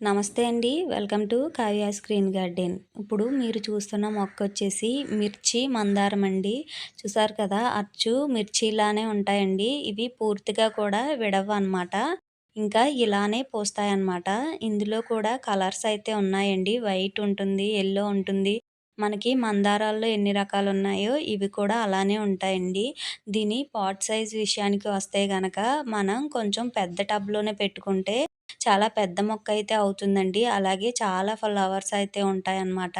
నమస్తే అండి. Welcome to Kavya screen garden. ఇప్పుడు మీరు చూస్తున్న మొక్క వచ్చేసి మిర్చి మందారం అండి. చూసారు కదా అచ్చు మిర్చిలానే ఉంటాయండి. ఇవి పూర్తిగా కూడా విడవ అనమాట ఇంకా ఇలానే పోస్తాయన్నమాట. ఇందులో కూడా కలర్స్ అయితే ఉన్నాయండి. వైట్ ఉంటుంది ఎల్లో ఉంటుంది. మనకి మందారాల్లో ఎన్ని రకాలు ఉన్నాయో ఇవి కూడా అలానే ఉంటాయండి. దీని పాట్ సైజ్ విషయానికి వస్తే గనక మనం కొంచెం పెద్ద టబ్లోనే పెట్టుకుంటే చాలా పెద్ద మొక్క అయితే అవుతుందండి. అలాగే చాలా ఫ్లవర్స్ అయితే ఉంటాయన్నమాట.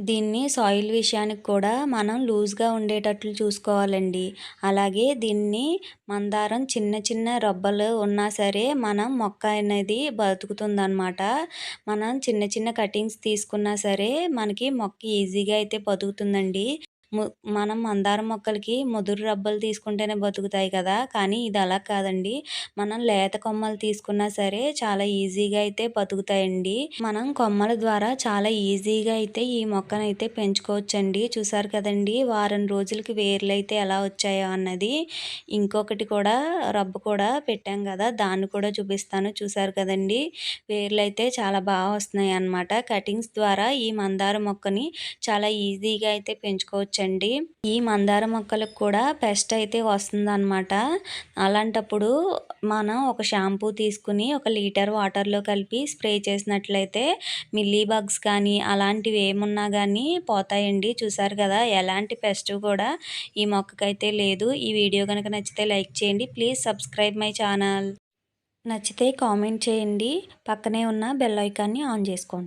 దీన్ని సాయిల్ విషయానికి కూడా మనం లూజ్గా ఉండేటట్లు చూసుకోవాలండి. అలాగే దీన్ని మందారం చిన్న చిన్న రబ్బలు ఉన్నా సరే మనం మొక్క అనేది బతుకుతుందన్నమాట. మనం చిన్న చిన్న కటింగ్స్ తీసుకున్నా సరే మనకి మొక్క ఈజీగా అయితే బతుకుతుందండి. మనం మందారం మొక్కలకి ముదురు రబ్బలు తీసుకుంటేనే బతుకుతాయి కదా. కానీ ఇది అలా కాదండి. మనం లేత కొమ్మలు తీసుకున్నా సరే చాలా ఈజీగా అయితే బతుకుతాయండి. మనం కొమ్మల ద్వారా చాలా ఈజీగా అయితే ఈ మొక్కను అయితే పెంచుకోవచ్చండి. చూసారు కదండి వారం రోజులకి వేర్లు అయితే ఎలా వచ్చాయో అన్నది. ఇంకొకటి కూడా రబ్బు కూడా పెట్టాం కదా దాన్ని కూడా చూపిస్తాను. చూసారు కదండి వేర్లు అయితే చాలా బాగా వస్తున్నాయి అన్నమాట కటింగ్స్ ద్వారా ఈ మందార మొక్కని చాలా ఈజీగా అయితే పెంచుకోవచ్చు అండి ఈ మందార మొక్కలకు కూడా పెస్ట్ అయితే వస్తుందన్నమాట. అలాంటప్పుడు మనం ఒక షాంపూ తీసుకుని ఒక లీటర్ వాటర్లో కలిపి స్ప్రే చేసినట్లయితే మిల్లీ బగ్స్ కానీ అలాంటివి ఏమున్నా కానీ పోతాయండి. చూసారు కదా ఎలాంటి పెస్ట్ కూడా ఈ మొక్కకైతే లేదు. ఈ వీడియో కనుక నచ్చితే లైక్ చేయండి. Please subscribe my channel. నచ్చితే కామెంట్ చేయండి. పక్కనే ఉన్న బెల్ ఐకాన్ని ఆన్ చేసుకోండి.